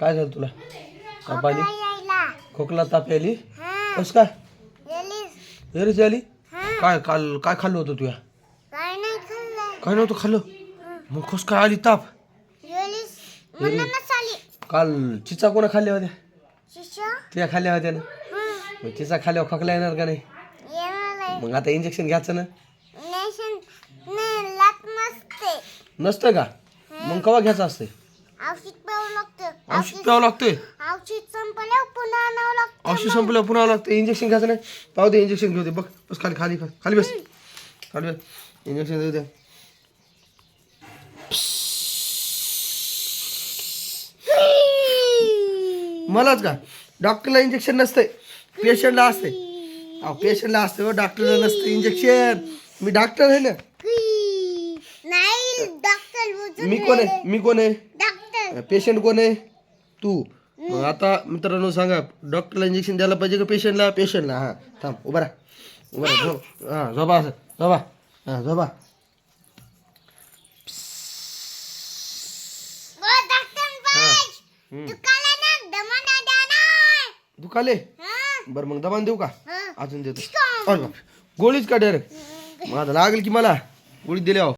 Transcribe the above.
काय झालं तुला? ताप आली खोकला ताप आली कस काय? एरीच आली काय काल काय खाल्लं होतं तुया? काय नव्हतं खाल्लं? मग कस काय आली ताप? काल चिचा कोणा खाल्ल्या होत्या? त्या खाल्ल्या होत्या ना? मग चिचा खाल्ल्यावर खोकला येणार का नाही? मग आता इंजेक्शन घ्यायचं ना? नसते. नसतं का? मग कवा घ्यायचं असते औषध प्यावं लागतं. औषध प्यावं लागतंय? औषध संपल्यावर पुन्हा आणावं लागतं औषध संपलं पुन्हा लागतं. इंजेक्शन घ्यायचं नाही. पाहू दे इंजेक्शन घेऊ दे. बघ बस खाली खाली खाली. बस. खाली बस. इंजेक्शन देऊ दे. मलाच का? डॉक्टरला इंजेक्शन नसतंय. पेशंटला असते अहो पेशंटला असते हो. डॉक्टरला नसतं इंजेक्शन मी डॉक्टर आहे ना. नाही डॉक्टर बुजून मी कोण आहे? मी कोण आहे? पेशंट कोण आहे? तू. मग आता मित्रांनो सांगा डॉक्टरला इंजेक्शन द्यायला पाहिजे का पेशंटला पेशंटला हां. थांब उभा राहा. उभा राहा झोप. हां झोपा असं. झोपा. हां झोपा. दुखाला हा. बरं मग दबान देऊ का? अजून देतो. गोळीच का डायरेक्ट? मग आता लागेल की मला? गोळी दिल्या